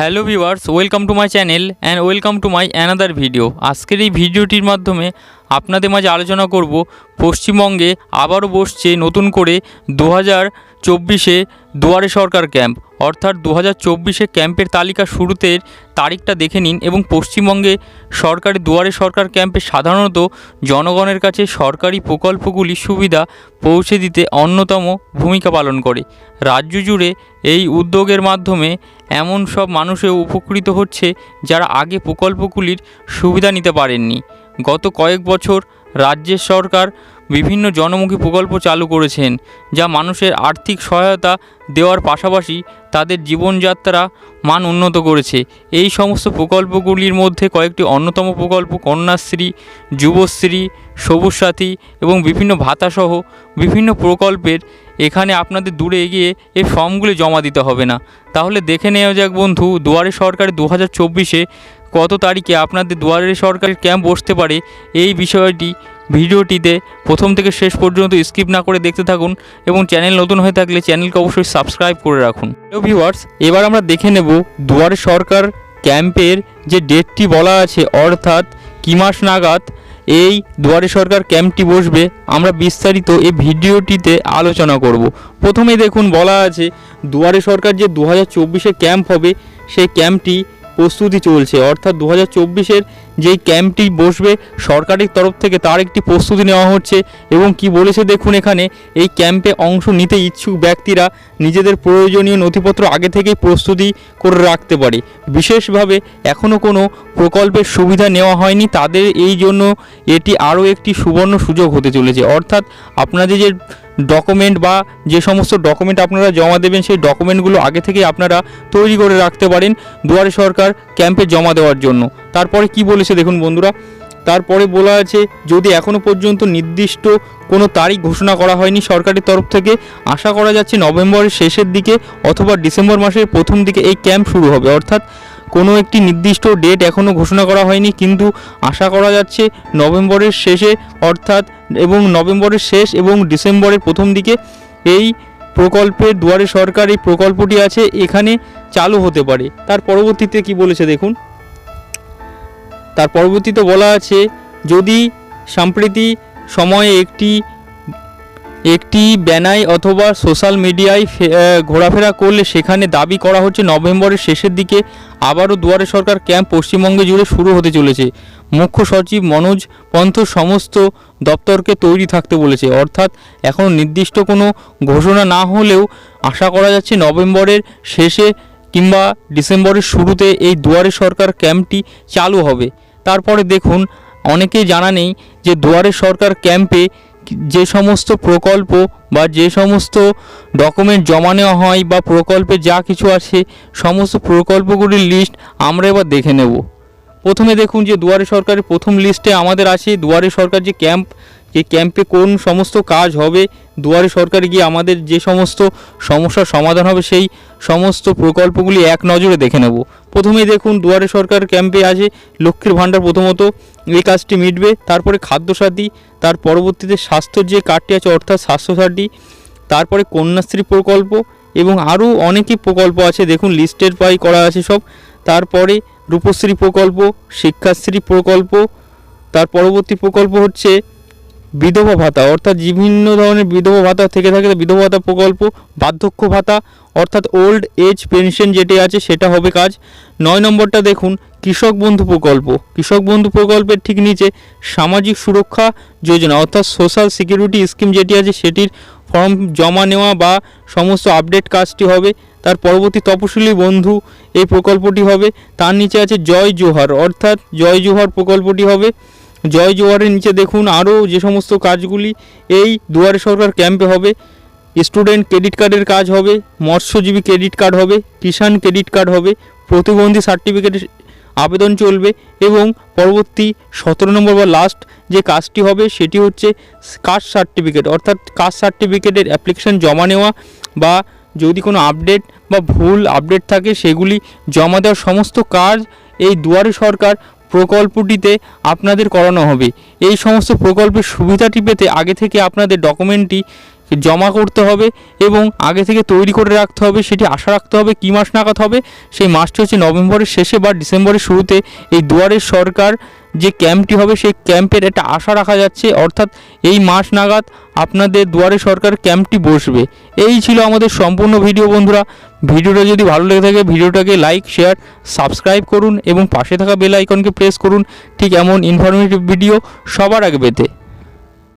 Hello viewers, welcome to my channel and welcome to my another video. আজকের এই ভিডিওটির মাধ্যমে আপনাদের মাঝে আলোচনা করব পশ্চিমবঙ্গে আবারও বসছে নতুন করে দু হাজার চব্বিশে দুয়ারে সরকার ক্যাম্প। অর্থাৎ দু হাজার চব্বিশে ক্যাম্পের তালিকা শুরুতে তারিখটা দেখে নিন এবং পশ্চিমবঙ্গে সরকারি দুয়ারে সরকার ক্যাম্পে সাধারণত জনগণের কাছে সরকারি প্রকল্পগুলির সুবিধা পৌঁছে দিতে অন্যতম ভূমিকা পালন করে। রাজ্য জুড়ে এই উদ্যোগের মাধ্যমে এমন সব মানুষও উপকৃত হচ্ছে যারা আগে প্রকল্পগুলির সুবিধা নিতে পারেননি। গত কয়েক বছর রাজ্যের সরকার বিভিন্ন জনমুখী প্রকল্প চালু করেছেন, যা মানুষের আর্থিক সহায়তা দেওয়ার পাশাপাশি তাদের জীবনযাত্রা মান উন্নত করেছে। এই সমস্ত প্রকল্পগুলির মধ্যে কয়েকটি অন্যতম প্রকল্প কন্যাশ্রী, যুবশ্রী সবুজ সাথী এবং বিভিন্ন ভাতাসহ বিভিন্ন প্রকল্পের এখানে আপনাদের দূরে এগিয়ে এই ফর্মগুলি জমা দিতে হবে না। তাহলে দেখে নেওয়া যাক বন্ধু, দুয়ারে সরকারি দু হাজার চব্বিশে কত তারিখে আপনাদের দুয়ারে সরকারি ক্যাম্প বসতে পারে এই বিষয়টি ভিডিওটিতে প্রথম থেকে শেষ পর্যন্ত স্কিপ না করে দেখতে থাকুন এবং চ্যানেল নতুন হয়ে থাকলে চ্যানেলকে অবশ্যই সাবস্ক্রাইব করে রাখুন। হ্যালো ভিউয়ার্স, এবার আমরা দেখে নেব দুয়ারে সরকার ক্যাম্পের যে ডেটটি বলা আছে, অর্থাৎ কি মাস নাগাদ এই দুয়ারে সরকার ক্যাম্পটি বসবে, আমরা বিস্তারিত এই ভিডিওটিতে আলোচনা করব। প্রথমে দেখুন, বলা আছে, দুয়ারে সরকার যে দু হাজার ক্যাম্প হবে, সেই ক্যাম্পটি প্রস্তুতি চলছে। অর্থাৎ দু হাজার চব্বিশের যেই ক্যাম্পটি বসবে, সরকারের তরফ থেকে তার একটি প্রস্তুতি নেওয়া হচ্ছে এবং কি বলেছে দেখুন এখানে, এই ক্যাম্পে অংশ নিতে ইচ্ছুক ব্যক্তিরা নিজেদের প্রয়োজনীয় নথিপত্র আগে থেকেই প্রস্তুতি করে রাখতে পারে। বিশেষভাবে এখনও কোনো প্রকল্পের সুবিধা নেওয়া হয়নি, তাদের এই জন্য এটি আরও একটি সুবর্ণ সুযোগ হতে চলেছে। অর্থাৎ আপনাদের যে ডকুমেন্ট বা যে সমস্ত ডকুমেন্ট আপনারা জমা দেবেন, সেই ডকুমেন্টগুলো আগে থেকে আপনারা তৈরি করে রাখতে পারেন দুয়ারে সরকার ক্যাম্পে জমা দেওয়ার জন্য। তারপরে কি বলেছে দেখুন বন্ধুরা, তারপরে বলা আছে, যদি এখনও পর্যন্ত নির্দিষ্ট কোনো তারিখ ঘোষণা করা হয়নি সরকারের তরফ থেকে, আশা করা যাচ্ছে নভেম্বরের শেষের দিকে অথবা ডিসেম্বর মাসের প্রথম দিকে এই ক্যাম্প শুরু হবে। অর্থাৎ কোনো একটি নির্দিষ্ট ডেট এখনও ঘোষণা করা হয়নি, কিন্তু আশা করা যাচ্ছে নভেম্বরের শেষে, অর্থাৎ এবং নভেম্বরের শেষ এবং ডিসেম্বরের প্রথম দিকে এই প্রকল্পের দুয়ারে সরকার এই প্রকল্পটি আছে, এখানে চালু হতে পারে। তার পরবর্তীতে কি বলেছে দেখুন? তার পরবর্তীতে বলা আছে, যদি সাম্প্রতি সময়ে একটি একটি ব্যানাই অথবা সোশ্যাল মিডিয়ায় ঘোরাফেরা করলে সেখানে দাবি করা হচ্ছে নভেম্বরের শেষের দিকে আবারও দুয়ারে সরকার ক্যাম্প পশ্চিমবঙ্গে জুড়ে শুরু হতে চলেছে। মুখ্য সচিব মনোজ পন্থ সমস্ত দপ্তরকে তৈরি থাকতে বলেছে। অর্থাৎ এখন নির্দিষ্ট কোনো ঘোষণা না হলেও আশা করা যাচ্ছে নভেম্বরের শেষে কিংবা ডিসেম্বরের শুরুতে এই দুয়ারে সরকার ক্যাম্পটি চালু হবে। তারপরে দেখুন, অনেকেই জানা নেই যে দুয়ারে সরকার ক্যাম্পে যে সমস্ত প্রকল্প বা যে সমস্ত ডকুমেন্ট জমা নেওয়া হয় বা প্রকল্পে যা কিছু আছে, সমস্ত প্রকল্পগুলির লিস্ট আমরা এবার দেখে নেব। প্রথমে দেখুন যে দুয়ারে সরকারের প্রথম লিস্টে আমাদের আছে, দুয়ারে সরকার যে ক্যাম্প যে ক্যাম্পে কোন সমস্ত কাজ হবে, দুয়ারে সরকারে গিয়ে আমাদের যে সমস্ত সমস্যার সমাধান হবে, সেই সমস্ত প্রকল্পগুলি এক নজরে দেখে নেব। প্রথমেই দেখুন, দুয়ারে সরকার ক্যাম্পে আছে, লক্ষ্মীর ভাণ্ডার প্রথমত এই কাজটি মিটবে, তারপরে খাদ্যসাথী তার পরবর্তীতে স্বাস্থ্যের যে কার্ডটি আছে, অর্থাৎ স্বাস্থ্যসাথী তারপরে কন্যাশ্রী প্রকল্প এবং আরও অনেকই প্রকল্প আছে। দেখুন লিস্টের পাই করা আছে সব। তারপরে রূপশ্রী প্রকল্প, শিক্ষাশ্রী প্রকল্প, তার পরবর্তী প্রকল্প হচ্ছে বিধবা ভাতা, অর্থাৎ বিভিন্ন ধরনের বিধবা ভাতা থেকে থাকে বিধবা ভাতা প্রকল্প, বার্ধক্য ভাতা, অর্থাৎ ওল্ড এজ পেনশন যেটি আছে, সেটা হবে কাজ। নয় নম্বরটা দেখুন, কৃষক বন্ধু প্রকল্প। কৃষক বন্ধু প্রকল্পের ঠিক নিচে সামাজিক সুরক্ষা যোজনা, অর্থাৎ সোশ্যাল সিকিউরিটি স্কিম যেটি আছে, সেটির ফর্ম জমা নেওয়া বা সমস্ত আপডেট কাজটি হবে। তার পরবর্তী তপশিলি বন্ধু এই প্রকল্পটি হবে। তার নিচে আছে জয় জোহার, অর্থাৎ জয় জোহার প্রকল্পটি হবে। জয় জোয়ারের নিচে দেখুন আরও যে সমস্ত কাজগুলি এই দুয়ারে সরকার ক্যাম্পে হবে। স্টুডেন্ট ক্রেডিট কার্ডের কাজ হবে, মৎস্যজীবী ক্রেডিট কার্ড হবে, কিষাণ ক্রেডিট কার্ড হবে, প্রতিবন্ধী সার্টিফিকেটের আবেদন চলবে এবং পরবর্তী সতেরো নম্বর বা লাস্ট যে কাজটি হবে সেটি হচ্ছে কাস্ট সার্টিফিকেট অর্থাৎ কাস্ট সার্টিফিকেটের অ্যাপ্লিকেশন জমা নেওয়া বা যদি কোনো আপডেট বা ভুল আপডেট থাকে সেগুলি জমা দেওয়ার সমস্ত কাজ এই দুয়ারে সরকার প্রকল্পটিতে আপনাদের করানো হবে। এই সমস্ত প্রকল্পের সুবিধাটি পেতে আগে থেকে আপনাদের ডকুমেন্টটি জমা করতে হবে এবং আগে থেকে তৈরি করে রাখতে হবে, সেটি আশা রাখতে হবে কী মাস নাগাদ হবে, সেই মাসটি হচ্ছে নভেম্বরের শেষে বা ডিসেম্বরের শুরুতে। এই দুয়ারের সরকার যে ক্যাম্পটি হবে, সেই ক্যাম্পের একটা আশা রাখা যাচ্ছে, অর্থাৎ এই মাস নাগাদ আপনাদের দুয়ারে সরকার ক্যাম্পটি বসবে। এই ছিল আমাদের সম্পূর্ণ ভিডিও বন্ধুরা। ভিডিওটা যদি ভালো লেগে থাকে, ভিডিওটাকে লাইক, শেয়ার, সাবস্ক্রাইব করুন এবং পাশে থাকা বেল আইকনকে প্রেস করুন। ঠিক এমন ইনফরমেটিভ ভিডিও সবার আগে পেতে।